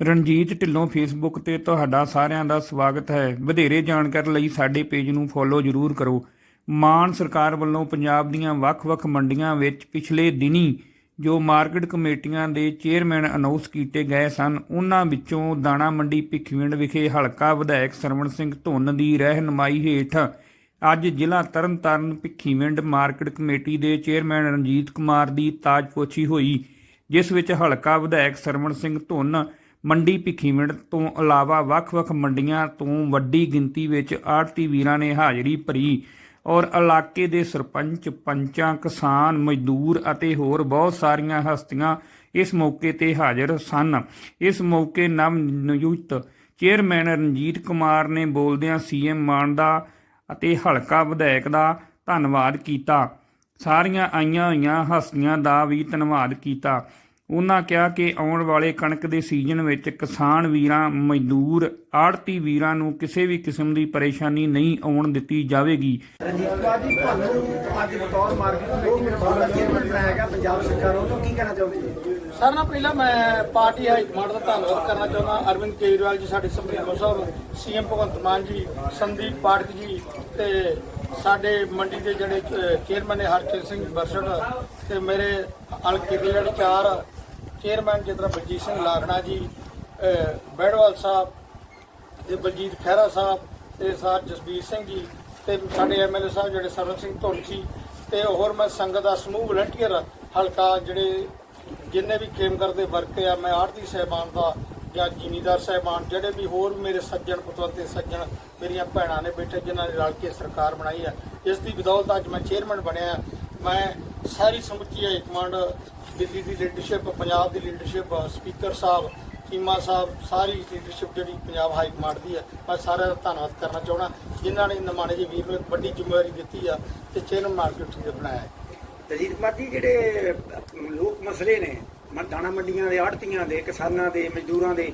Ranjit Dhillon Facebook ਤੇ ਤੁਹਾਡਾ ਸਾਰਿਆਂ ਦਾ ਸਵਾਗਤ ਹੈ। ਵਧੇਰੇ ਜਾਣਕਾਰੀ ਲਈ ਸਾਡੇ ਪੇਜ ਨੂੰ ਫੋਲੋ ਜ਼ਰੂਰ ਕਰੋ। ਮਾਨ ਸਰਕਾਰ ਵੱਲੋਂ ਪੰਜਾਬ ਦੀਆਂ ਵੱਖ-ਵੱਖ ਮੰਡੀਆਂ ਵਿੱਚ ਪਿਛਲੇ ਦਿਨੀ ਜੋ ਮਾਰਕੀਟ ਕਮੇਟੀਆਂ ਦੇ ਚੇਅਰਮੈਨ ਅਨਾਉਂਸ ਕੀਤੇ ਗਏ ਸਨ, ਉਹਨਾਂ ਵਿੱਚੋਂ ਦਾਣਾ ਮੰਡੀ ਭਿੱਖੀਵਿੰਡ ਵਿਖੇ ਹਲਕਾ ਵਿਧਾਇਕ ਸਰਵਣ ਸਿੰਘ ਧੁੰਨ ਦੀ ਰਹਿਨਮਾਈ ਹੇਠ ਅੱਜ ਜ਼ਿਲ੍ਹਾ ਤਰਨਤਾਰਨ ਭਿੱਖੀਵਿੰਡ ਮਾਰਕੀਟ ਕਮੇਟੀ ਦੇ ਚੇਅਰਮੈਨ ਰਣਜੀਤ ਕੁਮਾਰ ਦੀ ਤਾਜਪੋਚੀ ਹੋਈ, ਜਿਸ ਵਿੱਚ ਹਲਕਾ ਵਿਧਾਇਕ ਸਰਵਣ ਸਿੰਘ ਧੁੰਨ ਮੰਡੀ ਭਿੱਖੀਵਿੰਡ ਤੋਂ ਇਲਾਵਾ ਵੱਖ-ਵੱਖ ਮੰਡੀਆਂ ਤੋਂ ਵੱਡੀ ਗਿਣਤੀ ਵਿੱਚ ਆੜਤੀ ਵੀਰਾਂ ਨੇ ਹਾਜ਼ਰੀ ਭਰੀ ਔਰ ਇਲਾਕੇ ਦੇ ਸਰਪੰਚ, ਪੰਚਾਂ, ਕਿਸਾਨ, ਮਜ਼ਦੂਰ ਅਤੇ ਹੋਰ ਬਹੁਤ ਸਾਰੀਆਂ ਹਸਤੀਆਂ ਇਸ ਮੌਕੇ ਤੇ ਹਾਜ਼ਰ ਸਨ। ਇਸ ਮੌਕੇ ਨਵ ਨਿਯੁਕਤ ਚੇਅਰਮੈਨ ਰਣਜੀਤ ਕੁਮਾਰ ਨੇ ਬੋਲਦਿਆਂ ਸੀਐਮ ਮਾਨ ਦਾ ਅਤੇ ਹਲਕਾ ਵਿਧਾਇਕ ਦਾ ਧੰਨਵਾਦ ਕੀਤਾ। ਸਾਰੀਆਂ ਆਈਆਂ ਹੋਈਆਂ ਹਸਤੀਆਂ ਦਾ ਵੀ ਧੰਨਵਾਦ ਕੀਤਾ। ਉਹਨਾਂ ਕਿਹਾ ਕਿ ਆਉਣ ਵਾਲੇ ਕਣਕ ਦੇ ਸੀਜ਼ਨ ਵਿੱਚ ਕਿਸਾਨ ਵੀਰਾਂ, ਮਜ਼ਦੂਰ ਆੜਤੀ ਵੀਰਾਂ ਨੂੰ ਕਿਸੇ ਵੀ ਕਿਸਮ ਦੀ ਪਰੇਸ਼ਾਨੀ ਨਹੀਂ ਆਉਣ ਦਿੱਤੀ ਜਾਵੇਗੀ। ਸਰ, ਨਾ ਪਹਿਲਾਂ ਮੈਂ ਪਾਰਟੀ ਹਾਈ ਕਮਾਂਡ ਦਾ ਧੰਨਵਾਦ ਕਰਨਾ ਚਾਹੁੰਦਾ। ਅਰਵਿੰਦ ਕੇਜਰੀਵਾਲ ਜੀ ਸਾਡੇ ਸੁਪਰੀਮੋ ਸਾਹਿਬ ਸੀਐਮ ਭਗਵੰਤ ਮਾਨ ਜੀ, ਸੰਦੀਪ ਪਾਠਕ ਜੀ ਤੇ ਸਾਡੇ ਮੰਡੀ ਦੇ ਜਿਹੜੇ ਚੇਅਰਮੈਨ ਨੇ ਹਰਚੰਦ ਸਿੰਘ ਬਰਸੜ ਤੇ ਮੇਰੇ ਅਲਕੇ ਦੇ ਜਿਹੜੇ ਚਾਰ ਚੇਅਰਮੈਨ ਜਿਸ ਤਰ੍ਹਾਂ ਬਲਜੀਤ ਸਿੰਘ ਲਾਖਣਾ ਜੀ ਅਹ, ਬੈੜਵਾਲ ਸਾਹਿਬ ਤੇ ਬਲਜੀਤ ਖਹਿਰਾ ਸਾਹਿਬ ਤੇ ਸਰ ਜਸਬੀਰ ਸਿੰਘ ਜੀ ਤੇ ਸਾਡੇ ਐਮਐਲਏ ਸਾਹਿਬ ਜਿਹੜੇ ਸਰਵਨ ਸਿੰਘ ਧੁੰਨ ਜੀ ਤੇ ਹੋਰ ਮੈਂ ਸੰਗਤ ਦਾ ਸਮੂਹ ਵਲੰਟੀਅਰ ਹਲਕਾ ਜਿਹੜੇ ਜਿੰਨੇ ਵੀ ਖੇਮਗਰ ਦੇ ਵਰਕ ਆ ਮੈਂ ਆੜਤੀ ਸਹਿਬਾਨ ਦਾ ਜਾਂ ਜ਼ਿਮੀਦਾਰ ਸਹਿਬਾਨ ਜਿਹੜੇ ਵੀ ਹੋਰ ਮੇਰੇ ਸੱਜਣ ਪਤਵੰਤੇ ਸੱਜਣ ਮੇਰੀਆਂ ਭੈਣਾਂ ਨੇ ਬੈਠੇ ਜਿਨ੍ਹਾਂ ਨੇ ਰਲ ਕੇ ਸਰਕਾਰ ਬਣਾਈ ਆ ਇਸ ਦੀ ਬਦੌਲਤ ਅੱਜ ਮੈਂ ਚੇਅਰਮੈਨ ਬਣਿਆ ਮੈਂ ਸਾਰੀ ਸਮੁੱਚੀ ਹਾਈ ਕਮਾਂਡ ਦਿੱਲੀ ਦੀ ਲੀਡਰਸ਼ਿਪ ਪੰਜਾਬ ਦੀ ਲੀਡਰਸ਼ਿਪ ਸਪੀਕਰ ਸਾਹਿਬ, ਚੀਮਾ ਸਾਹਿਬ, ਸਾਰੀ ਲੀਡਰਸ਼ਿਪ ਜਿਹੜੀ ਪੰਜਾਬ ਹਾਈ ਕਮਾਂਡ ਦੀ ਹੈ, ਮੈਂ ਸਾਰਿਆਂ ਦਾ ਧੰਨਵਾਦ ਕਰਨਾ ਚਾਹਣਾ ਜਿਨ੍ਹਾਂ ਨੇ ਨਿਮਾਣੇ ਜੀ ਵੀਰ ਨੂੰ ਇੱਕ ਵੱਡੀ ਜ਼ਿੰਮੇਵਾਰੀ ਦਿੱਤੀ ਆ ਤੇ ਚੇਅਰਮੈਨ ਮਾਰਕੀਟ ਦੇ ਬਣਾਇਆ ਹੈ। ਰਣਜੀਤ ਕੁਮਾਰ ਜੀ, ਜਿਹੜੇ ਲੋਕ ਮਸਲੇ ਨੇ ਦਾਣਾ ਮੰਡੀਆਂ ਦੇ, ਆੜਤੀਆਂ ਦੇ, ਕਿਸਾਨਾਂ ਦੇ, ਮਜ਼ਦੂਰਾਂ ਦੇ,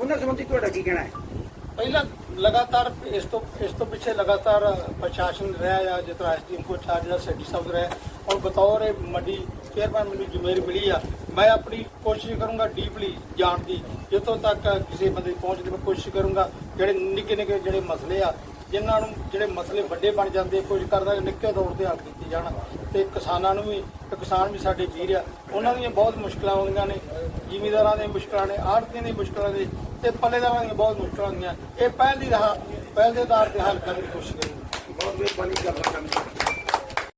ਉਹਨਾਂ ਸੰਬੰਧੀ ਤੁਹਾਡਾ ਕੀ ਕਹਿਣਾ ਹੈ ਪਹਿਲਾਂ ਲਗਾਤਾਰ ਇਸ ਤੋਂ ਇਸ ਤੋਂ ਪਿੱਛੇ ਲਗਾਤਾਰ ਪ੍ਰਸ਼ਾਸਨ ਰਿਹਾ ਆ, ਜਿਸ ਤਰ੍ਹਾਂ ਐਸਡੀਐਮ ਕੋ ਚਾਰਜ ਦਾ ਸੈਕਟਰੀ ਸਾਹਿਬ ਰਿਹਾ। ਔਰ ਬਤੌਰ ਇਹ ਮੰਡੀ ਚੇਅਰਮੈਨ ਮੈਨੂੰ ਜ਼ਿੰਮੇਵਾਰੀ ਮਿਲੀ ਆ। ਮੈਂ ਆਪਣੀ ਕੋਸ਼ਿਸ਼ ਕਰੂੰਗਾ ਡੀਪਲੀ ਜਾਣ ਦੀ। ਜਿੱਥੋਂ ਤੱਕ ਕਿਸੇ ਬੰਦੇ ਪਹੁੰਚ ਦੀ ਮੈਂ ਕੋਸ਼ਿਸ਼ ਕਰੂੰਗਾ। ਜਿਹੜੇ ਨਿੱਕੇ ਨਿੱਕੇ ਜਿਹੜੇ ਮਸਲੇ ਆ ਜਿਨ੍ਹਾਂ ਨੂੰ ਜਿਹੜੇ ਮਸਲੇ ਵੱਡੇ ਬਣ ਜਾਂਦੇ, ਕੁਝ ਕਰਦਾ ਨਿੱਕੇ ਤੌਰ ਤੇ ਹੱਲ ਕੀਤੇ ਜਾਣ ਤੇ ਕਿਸਾਨਾਂ ਨੂੰ ਵੀ, ਤੇ ਕਿਸਾਨ ਵੀ ਸਾਡੇ ਵੀਰ ਆ, ਉਹਨਾਂ ਦੀਆਂ ਬਹੁਤ ਮੁਸ਼ਕਲਾਂ ਆਉਂਦੀਆਂ ਨੇ, ਜ਼ਿਮੀਂਦਾਰਾਂ ਦੀਆਂ ਮੁਸ਼ਕਲਾਂ ਨੇ, ਆੜਤੀਆਂ ਦੀਆਂ ਮੁਸ਼ਕਲਾਂ ਨੇ ਤੇ ਪੱਲੇਦਾਰਾਂ ਦੀਆਂ ਬਹੁਤ ਮੁਸ਼ਕਲਾਂ ਆਉਂਦੀਆਂ। ਇਹ ਪਹਿਲ ਦੀ ਰਾਹ, ਪਹਿਲ ਦੇ ਆਧਾਰ ਤੇ ਹੱਲ ਕਰਨ ਦੀ ਕੋਸ਼ਿਸ਼ ਕਰਾਂਗੇ ਬਹੁਤ ਮਿਹਰਬਾਨੀ ਕਰਦਾ